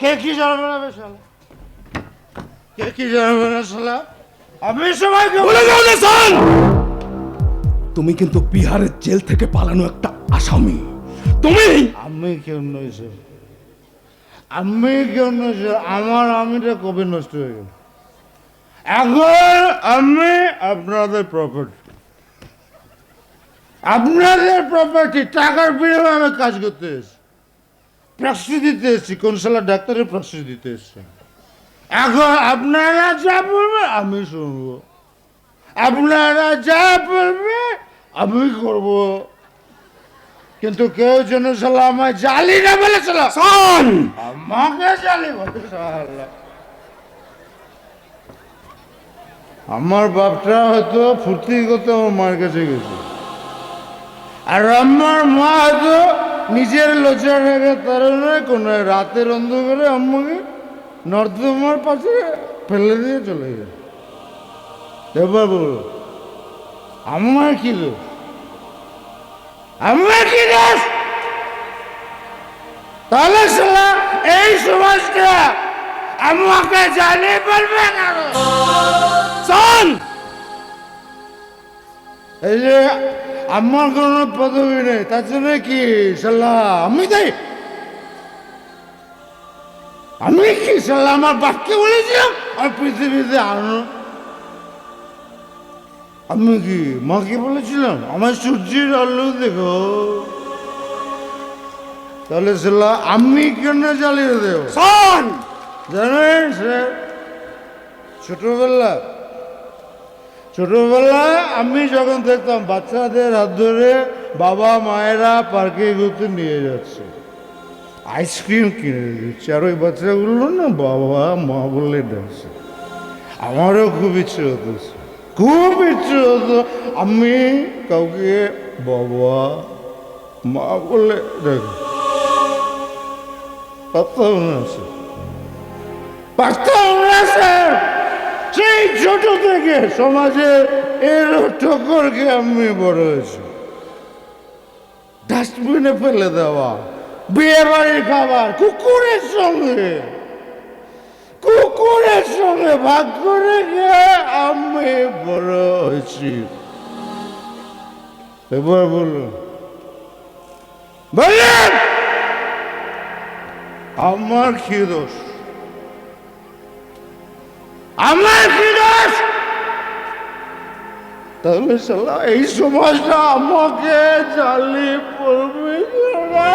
কে কি জানাবে না শালা কে কি জানাবে না শালা? আমি সবাইকে বলে যাও না সান তুমি কিন্তু বিহারের জেল থেকে পালানো একটা আসামি। তুমি আমি কেউ নই স্যার আমি কেউ নই স্যার আমার আমিটা কবে নষ্ট হয়ে গেল? এখন আমি আপনাদের প্রপার্টি আপনাদের প্রপার্টি টাকার বিনিময়ে আমি কাজ করতে এসেছি। প্রক্সি দিতে এসেছি কোন সালা ডাক্তারের প্রক্সি দিতে এসেছি। এখন আপনারা যা বলবেন আমি শুনব। আপনারা যা বলবে আমি করব। কিন্তু কেউ যেন সালা আমায় জালি না বলেছিল সান আমাকে জালি বলে। আমার বাপটা হয়তো ফুর্তি করতে আমার মার কাছে গেছে। আর আমার মা হয়তো নিজের লজ্জা রেখে তার কোন রাতের অন্ধকারে আম্মাকে নর্দমার পাশে ফেলে দিয়ে চলে গেছে এবার বলো আমার কি দোষ? আমার কি দোষ? তাহলে শালা, এই সমাজটা আমাকে জানিয়ে পারবে না সান এই যে আমার কোনো পদবি নেই জন্য কি শালা আমি তাই আমি কি শালা আমার বাপকে বলেছিলাম আর পৃথিবীতে আনো আমি কি মাকে বলেছিলাম? আমার সূর্যের আলো দেখো। তাহলে শালা আমি কেন জ্বালিয়ে দেব? জানেন ছোটবেলা ছোটবেলায় আমি যখন দেখতাম বাচ্চাদের হাত ধরে বাবা, মায়েরা পার্কে ঘুরতে নিয়ে যাচ্ছে। আইসক্রিম কিনে দিচ্ছে আর ওই বাচ্চাগুলো না বাবা, মা বলে ডাকছে। আমারও খুব ইচ্ছে হতো। খুব ইচ্ছে হতো। আমি কাউকে বাবা, মা বলে ডাকি পারতাম না, স্যার। পারতাম না, স্যার। সেই ছোট থেকে সমাজের এর ঠোকরকে আমি বড় হয়েছি। ডাস্টবিনে ফেলে দেওয়া বিয়ে বাড়ির খাবার, কুকুরের সঙ্গে কুকুরের সঙ্গে ভাগ করে আমি বড় হয়েছি। এবার বলুন, আমার কি দোষ? তাহলে সালা এই সমাজটা আমাকে জ্বালিয়ে পড়বে না